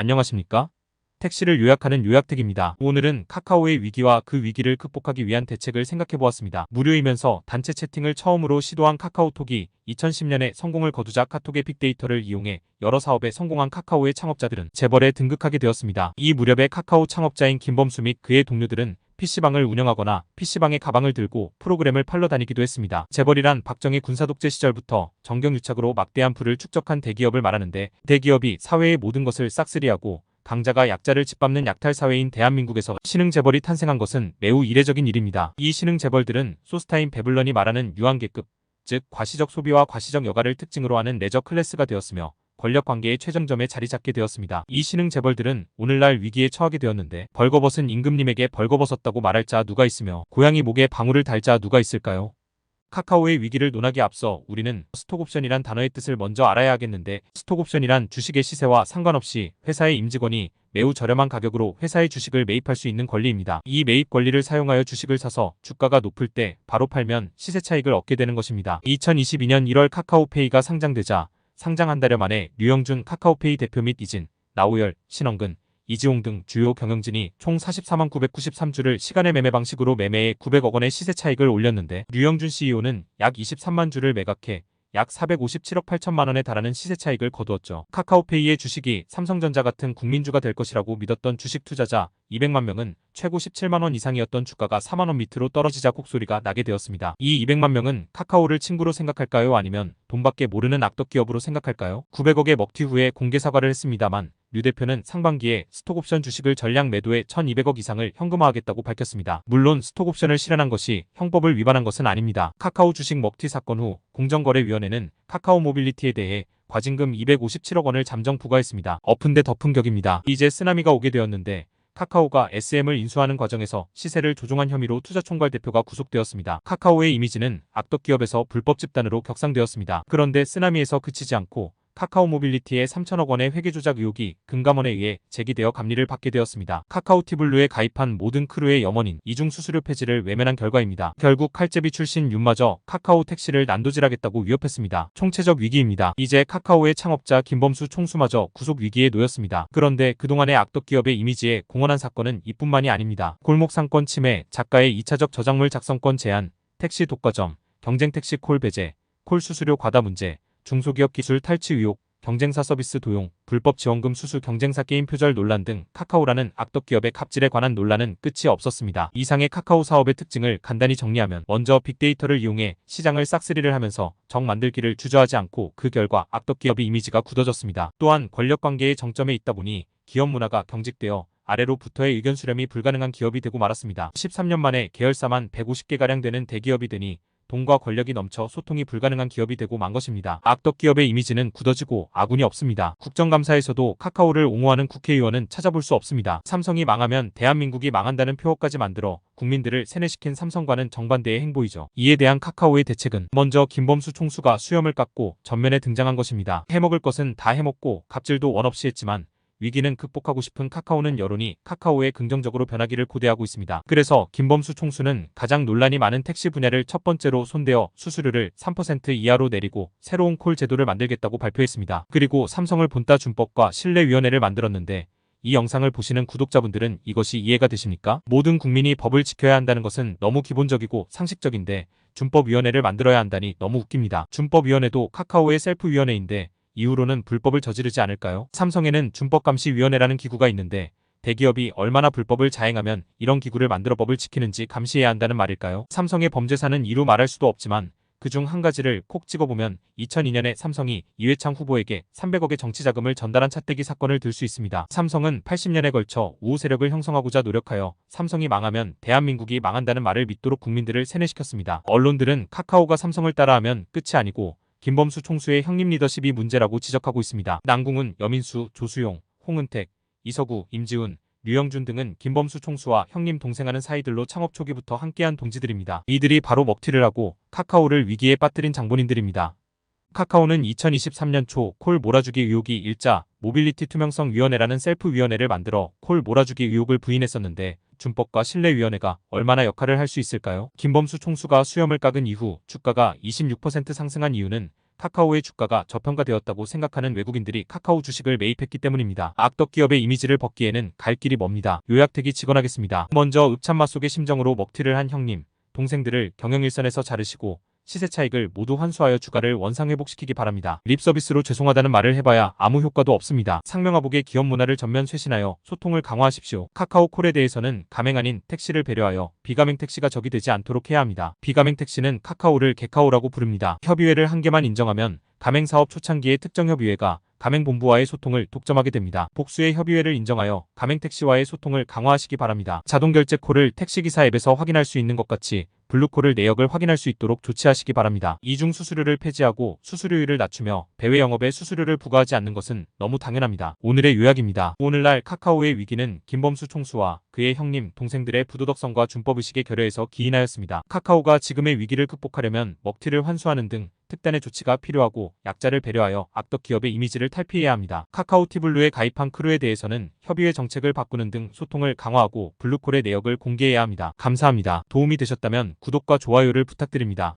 안녕하십니까? 택시를 요약하는 요약택입니다. 오늘은 카카오의 위기와 그 위기를 극복하기 위한 대책을 생각해 보았습니다. 무료이면서 단체 채팅을 처음으로 시도한 카카오톡이 2010년에 성공을 거두자 카톡의 빅데이터를 이용해 여러 사업에 성공한 카카오의 창업자들은 재벌에 등극하게 되었습니다. 이 무렵에 카카오 창업자인 김범수 및 그의 동료들은 PC방을 운영하거나 PC방에 가방을 들고 프로그램을 팔러 다니기도 했습니다. 재벌이란 박정희 군사독재 시절부터 정경유착으로 막대한 부를 축적한 대기업을 말하는데 대기업이 사회의 모든 것을 싹쓸이하고 강자가 약자를 짓밟는 약탈 사회인 대한민국에서 신흥 재벌이 탄생한 것은 매우 이례적인 일입니다. 이 신흥 재벌들은 소스타인 베블런이 말하는 유한계급, 즉 과시적 소비와 과시적 여가를 특징으로 하는 레저 클래스가 되었으며 권력 관계의 최정점에 자리 잡게 되었습니다. 이 신흥 재벌들은 오늘날 위기에 처하게 되었는데 벌거벗은 임금님에게 벌거벗었다고 말할 자 누가 있으며 고양이 목에 방울을 달 자 누가 있을까요? 카카오의 위기를 논하기 앞서 우리는 스톡옵션이란 단어의 뜻을 먼저 알아야 하겠는데 스톡옵션이란 주식의 시세와 상관없이 회사의 임직원이 매우 저렴한 가격으로 회사의 주식을 매입할 수 있는 권리입니다. 이 매입 권리를 사용하여 주식을 사서 주가가 높을 때 바로 팔면 시세 차익을 얻게 되는 것입니다. 2022년 1월 카카오페이가 상장되자 상장 한 달여 만에 류영준 카카오페이 대표 및 이진, 나우열, 신원근, 이지용 등 주요 경영진이 총 44만 993주를 시간의 매매 방식으로 매매해 900억 원의 시세 차익을 올렸는데 류영준 CEO는 약 23만 주를 매각해 약 457억 8천만 원에 달하는 시세 차익을 거두었죠. 카카오페이의 주식이 삼성전자 같은 국민주가 될 것이라고 믿었던 주식 투자자 200만 명은 최고 17만 원 이상이었던 주가가 4만 원 밑으로 떨어지자 콕소리가 나게 되었습니다. 이 200만 명은 카카오를 친구로 생각할까요? 아니면 돈밖에 모르는 악덕 기업으로 생각할까요? 900억의 먹튀 후에 공개 사과를 했습니다만 류 대표는 상반기에 스톡옵션 주식을 전량 매도해 1200억 이상을 현금화하겠다고 밝혔습니다. 물론 스톡옵션을 실현한 것이 형법을 위반한 것은 아닙니다. 카카오 주식 먹튀 사건 후 공정거래위원회는 카카오 모빌리티에 대해 과징금 257억 원을 잠정 부과했습니다. 엎은 데 덮은 격입니다. 이제 쓰나미가 오게 되었는데 카카오가 SM을 인수하는 과정에서 시세를 조종한 혐의로 투자총괄 대표가 구속되었습니다. 카카오의 이미지는 악덕 기업에서 불법 집단으로 격상되었습니다. 그런데 쓰나미에서 그치지 않고 카카오 모빌리티의 3천억 원의 회계 조작 의혹이 금감원에 의해 제기되어 감리를 받게 되었습니다. 카카오 티블루에 가입한 모든 크루의 염원인 이중 수수료 폐지를 외면한 결과입니다. 결국 칼제비 출신 윤마저 카카오 택시를 난도질하겠다고 위협했습니다. 총체적 위기입니다. 이제 카카오의 창업자 김범수 총수마저 구속 위기에 놓였습니다. 그런데 그동안의 악덕 기업의 이미지에 공헌한 사건은 이뿐만이 아닙니다. 골목 상권 침해, 작가의 2차적 저작물 작성권 제한, 택시 독과점, 경쟁 택시 콜 배제, 콜 수수료 과다 문제, 중소기업 기술 탈취 의혹, 경쟁사 서비스 도용, 불법 지원금 수수 경쟁사 게임 표절 논란 등 카카오라는 악덕 기업의 갑질에 관한 논란은 끝이 없었습니다. 이상의 카카오 사업의 특징을 간단히 정리하면 먼저 빅데이터를 이용해 시장을 싹쓸이를 하면서 정 만들기를 주저하지 않고 그 결과 악덕 기업의 이미지가 굳어졌습니다. 또한 권력 관계의 정점에 있다 보니 기업 문화가 경직되어 아래로부터의 의견 수렴이 불가능한 기업이 되고 말았습니다. 13년 만에 계열사만 150개가량 되는 대기업이 되니 돈과 권력이 넘쳐 소통이 불가능한 기업이 되고 만 것입니다. 악덕 기업의 이미지는 굳어지고 아군이 없습니다. 국정감사에서도 카카오를 옹호하는 국회의원은 찾아볼 수 없습니다. 삼성이 망하면 대한민국이 망한다는 표어까지 만들어 국민들을 세뇌시킨 삼성과는 정반대의 행보이죠. 이에 대한 카카오의 대책은 먼저 김범수 총수가 수염을 깎고 전면에 등장한 것입니다. 해먹을 것은 다 해먹고 갑질도 원 없이 했지만 위기는 극복하고 싶은 카카오는 여론이 카카오에 긍정적으로 변하기를 고대하고 있습니다. 그래서 김범수 총수는 가장 논란이 많은 택시 분야를 첫 번째로 손대어 수수료를 3% 이하로 내리고 새로운 콜 제도를 만들겠다고 발표했습니다. 그리고 삼성을 본따 준법과 신뢰위원회를 만들었는데 이 영상을 보시는 구독자분들은 이것이 이해가 되십니까? 모든 국민이 법을 지켜야 한다는 것은 너무 기본적이고 상식적인데 준법위원회를 만들어야 한다니 너무 웃깁니다. 준법위원회도 카카오의 셀프위원회인데 이후로는 불법을 저지르지 않을까요? 삼성에는 준법감시위원회라는 기구가 있는데 대기업이 얼마나 불법을 자행하면 이런 기구를 만들어 법을 지키는지 감시해야 한다는 말일까요? 삼성의 범죄사는 이루 말할 수도 없지만 그중 한 가지를 콕 집어보면 2002년에 삼성이 이회창 후보에게 300억의 정치자금을 전달한 차떼기 사건을 들 수 있습니다. 삼성은 80년에 걸쳐 우호 세력을 형성하고자 노력하여 삼성이 망하면 대한민국이 망한다는 말을 믿도록 국민들을 세뇌시켰습니다. 언론들은 카카오가 삼성을 따라하면 끝이 아니고 김범수 총수의 형님 리더십이 문제라고 지적하고 있습니다. 남궁은 여민수, 조수용, 홍은택, 이서구, 임지훈, 류영준 등은 김범수 총수와 형님 동생하는 사이들로 창업 초기부터 함께한 동지들입니다. 이들이 바로 먹튀를 하고 카카오를 위기에 빠뜨린 장본인들입니다. 카카오는 2023년 초 콜 몰아주기 의혹이 일자 모빌리티 투명성 위원회라는 셀프 위원회를 만들어 콜 몰아주기 의혹을 부인했었는데 준법과 신뢰위원회가 얼마나 역할을 할 수 있을까요? 김범수 총수가 수염을 깎은 이후 주가가 26% 상승한 이유는 카카오의 주가가 저평가되었다고 생각하는 외국인들이 카카오 주식을 매입했기 때문입니다. 악덕 기업의 이미지를 벗기에는 갈 길이 멉니다. 요약되기 직언하겠습니다. 먼저 읍참마 속의 심정으로 먹튀를 한 형님, 동생들을 경영 일선에서 자르시고 시세 차익을 모두 환수하여 주가를 원상회복시키기 바랍니다. 립 서비스로 죄송하다는 말을 해봐야 아무 효과도 없습니다. 상명하복의 기업 문화를 전면 쇄신하여 소통을 강화하십시오. 카카오콜에 대해서는 가맹 아닌 택시를 배려하여 비가맹 택시가 적이 되지 않도록 해야 합니다. 비가맹 택시는 카카오를 개카오라고 부릅니다. 협의회를 한 개만 인정하면 가맹사업 초창기의 특정 협의회가 가맹본부와의 소통을 독점하게 됩니다. 복수의 협의회를 인정하여 가맹택시와의 소통을 강화하시기 바랍니다. 자동결제 콜을 택시기사 앱에서 확인할 수 있는 것 같이 블루콜을 내역을 확인할 수 있도록 조치하시기 바랍니다. 이중 수수료를 폐지하고 수수료율을 낮추며 배외 영업에 수수료를 부과하지 않는 것은 너무 당연합니다. 오늘의 요약입니다. 오늘날 카카오의 위기는 김범수 총수와 그의 형님, 동생들의 부도덕성과 준법의식에 결여해서 기인하였습니다. 카카오가 지금의 위기를 극복하려면 먹튀를 환수하는 등 특단의 조치가 필요하고 약자를 배려하여 악덕 기업의 이미지를 탈피해야 합니다. 카카오 티 블루에 가입한 크루에 대해서는 협의회 정책을 바꾸는 등 소통을 강화하고 블루콜의 내역을 공개해야 합니다. 감사합니다. 도움이 되셨다면 구독과 좋아요를 부탁드립니다.